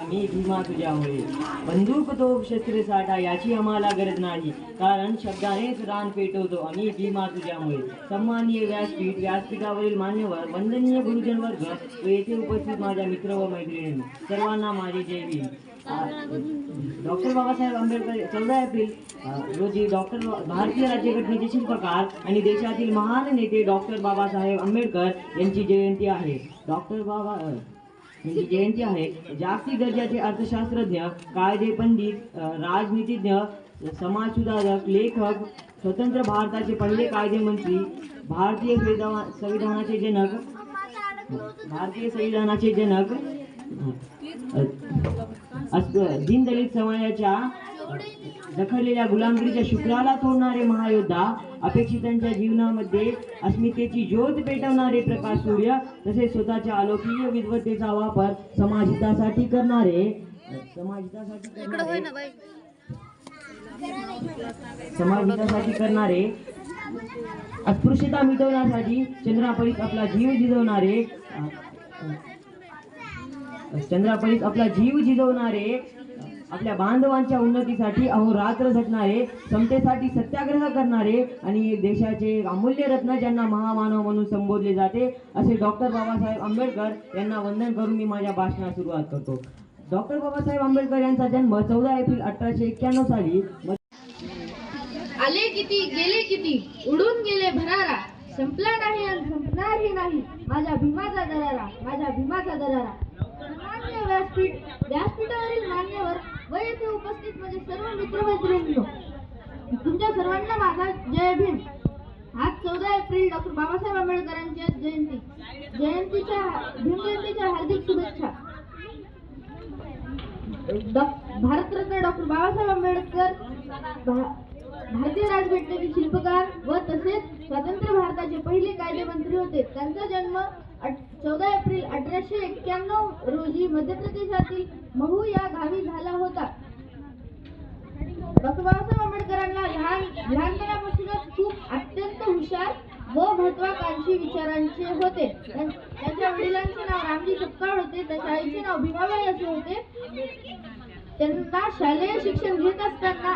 आम्ही भीमा तुझ्यामुळे बंदूक तो शस्त्र साठा याची आम्हाला गरज नाही. कारण शब्दानेच रान पेटवतो आम्ही भीमा तुझ्यामुळे सन्माननीय व्यासपीठ व्यासपीठावरील मान्यवर वंदनीय गुरुजन वर्ग व येथे उपस्थित माझ्या मित्र व मैत्रिणी. सर्वांना माझे जय भीम. डॉक्टर बाबासाहेब आंबेडकर चौदा एप्रिल. रोजी डॉक्टर भारतीय राज्यघटनेचे शिल्पकार आणि देशातील महान नेते डॉक्टर बाबासाहेब आंबेडकर यांची जयंती आहे. डॉक्टर बाबा यांची जयंती आहे. जागतिक दर्जाचे अर्थशास्त्रज्ञ कायदे पंडित राजनीतिज्ञ समाजसुधारक लेखक स्वतंत्र भारताचे पहिले कायदेमंत्री भारतीय संविधान संविधानाचे जनक भारतीय संविधानाचे जनक दीनदलित समाजाच्या दखललेल्या गुलामगिरीच्या शुक्राला तोडणारे महायोद्धा अपेक्षितांच्या जीवनामध्ये अस्मितेची ज्योत पेटवणारे प्रकाश सूर्य तसेच स्वतःच्या अलौकिक विद्वत्तेचा वापर समाजहितासाठी करणारे समाजहितासाठी करणारे समाजहितासाठी करणारे अस्पृश्यता मिटवण्यासाठी चंद्रापरीत आपला जीव झिजवणारे चंद्रापरीत आपला जीव झिजवणारे आपल्या बांधवांच्या उन्नतीसाठी अहोरात्र झटणारे समतेसाठी सत्याग्रह करणारे आणि देशाचे अमूल्य रत्न ज्यांना महामानव म्हणून संबोधले जाते असे डॉक्टर बाबासाहेब आंबेडकर यांना वंदन करून मी माझ्या भाषणास सुरुवात करतो. डॉक्टर बाबासाहेब आंबेडकर यांचा जन्म चौदा एप्रिल अठराशे एक्क्याण्णव साली आले किती गेले किती? उडून गेले भरारा. संपला नाही आणि संपणारही नाही. माझ्या भीमाचा दरारा माझ्या भीमाचा दरारा. मान्य व्यासपीठ व्यासपीठावरील मान्यवर व येथे उपस्थित म्हणजे सर्व मित्रमैत्रिणींनो. तुमच्या सर्वांना माझा जय भीम. आज चौदा एप्रिल डॉक्टर बाबासाहेब आंबेडकरांच्या जयंती. जयंतीच्या भीम जयंतीच्या हार्दिक शुभेच्छा. डॉ- भारतरत्न डॉक्टर बाबासाहेब आंबेडकर भारतीय राजघटनेचे शिल्पकार व तसेच स्वतंत्र भारताचे पहिले कायदेमंत्री होते. त्यांचा जन्म चौदा एप्रिल अठराशे एक्क्याण्णव रोजी मध्य प्रदेशातील महू या गावी झाला होता. डॉक्टर बाबासाहेब आंबेडकरांना लहान लहानपणापासूनच खूप अत्यंत हुशार व महत्वाकांक्षी विचारांचे होते. त्यांच्या वडिलांचे नाव रामजी सपकाळ होते. त्याच्या आईचे नाव भीमाबाई असे होते. त्यांना शालेय शिक्षण घेत असताना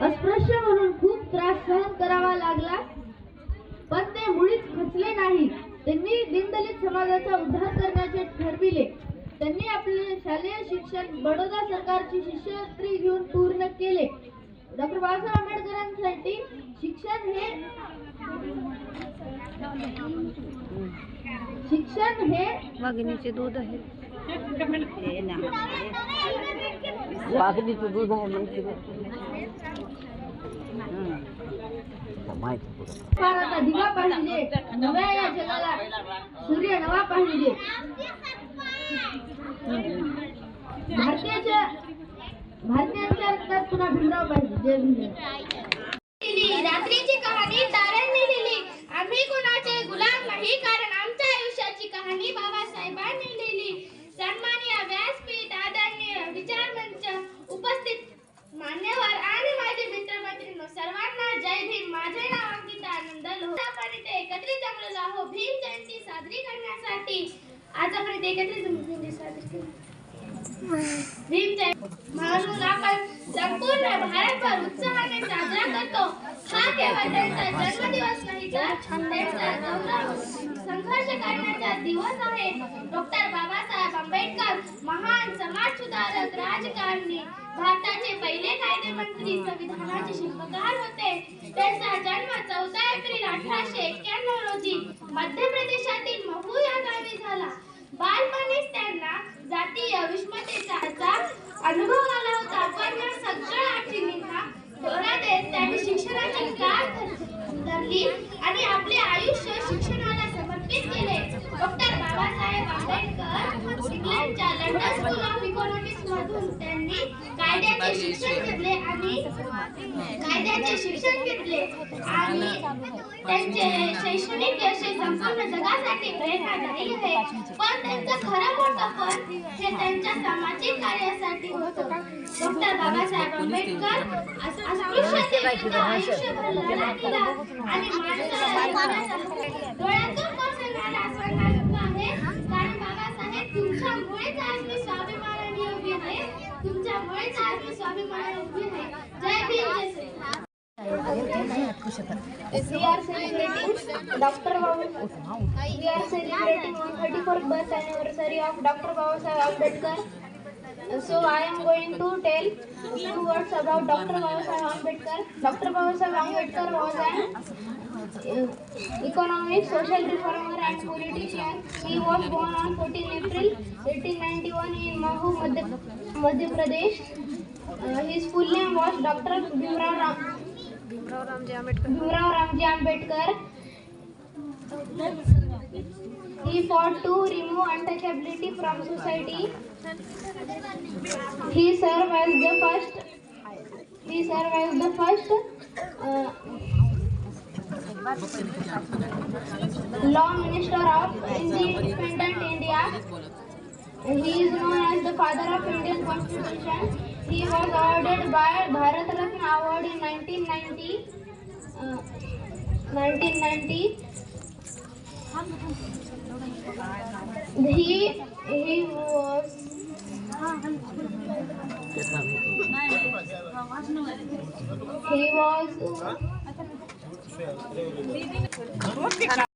अस्पृश्य म्हणून खूप त्रास सहन करावा लागला. पण ते मुळीच खचले नाही. त्यांनी दीनदलित समाजाचा उद्धार करण्याचे ठरविले. त्यांनी आपले शालेय शिक्षण बडोदा सरकारची शिष्यवृत्ती घेऊन पूर्ण केले. डॉक्टर बाबासाहेब आंबेडकरांसाठी शिक्षण हे शिक्षण हे वाघिणीचे दूध आहे. वाघनीचं दूध आहे म्हणते माहिती पुढं भारताचा दिवा पाहिजे. नव्या या जगाला. सूर्य नवा पाहिजे. भारतीयाच्या भारतीयांच्या रक्तात पुन्हा भीमराव पाहिजे. जय भीमराव रात्रीची कहाणी तारे लिहिली आम्ही कुणाचे गुलाम नाही कारण आमच्या आयुष्याची कहाणी बाबासाहेबांनी लिहिली सन्माननीय व्यासपीठ आदरणीय विचार मंच उपस्थित मान्यवर आणि माझे मित्रमैत्रिणी सर्वांना जय भीम माझे नाव अंकिता आनंद लोह आपण इथे एकत्रित जमलेलो भीम जयंती साजरी करण्यासाठी. आज आपण इथे एकत्रित जमलो जयंती साजरी केली. भीम जयंती म्हणून आपण संपूर्ण भारतभर उत्साहाने साजरा करतो. हा केवळ त्यांचा जन्मदिवस नाही तर त्यांचा गौरव संघर्ष करण्याचा दिवस आहे. डॉक्टर बाबासाहेब आंबेडकर सुधारक राजकारणी. भारताचे पहिले कायदेमंत्री संविधानाचे शिल्पकार होते. त्यांचा जन्म चौदा एप्रिल अठराशे एक्क्याण्णव रोजी मध्य प्रदेशातील महू या गावी झाला. बालपणीच त्यांना जातीय विषमतेचा अनुभव आला होता. पण या सगळ्या आठवणींना दोरा देत त्यांनी शिक्षणाची गाठ धरली आणि आपले आयुष्य शिक्षणाला समर्पित केले. डॉक्टर बाबासाहेब आंबेडकर इंग्लंडच्या लंडन स्कूल ऑफ मधून त्यांनी कायद्याचे शिक्षण घेतले आणि कायद्याचे शिक्षण घेतले. आणि त्यांचे शैक्षणिक यश संपूर्ण जगासाठी प्रेरणादायी आहे. पण त्यांचं खरं मोठं पण हे त्यांच्या सामाजिक कार्यासाठी होतं. डॉक्टर बाबासाहेब आंबेडकर अस- अस्पृश्यतेविरुद्ध आयुष्यभर लढा दिला आणि माणसाला डोळ्यातून कोसळणारा अश्वत्थामा आहे तुमच्यामुळेच आज मी स्वाभिमानाला उभी आहे जय भीम जय Shri We are celebrating Dr. Baba. We are celebrating 134th birth anniversary of Dr. Baba Sahib Ambedkar. So I am going to tell two words about Dr. Baba Sahib Ambedkar. Dr. Baba Sahib Ambedkar was an economics, social reformer and politician. He was born on 14 April 1891 in Mahu, Madhya, Madhya Pradesh. Uh, his full name was Dr. Bhimrao Ram, Bhimrao Ramji Ambedkar. He fought to remove untouchability from society. He served as the first. He served as the first uh, law minister of independent India. He is known as the father of Indian Constitution. He was awarded by Bharat Ratna Award in 1990. Uh, 1990. He he was he was 本当に。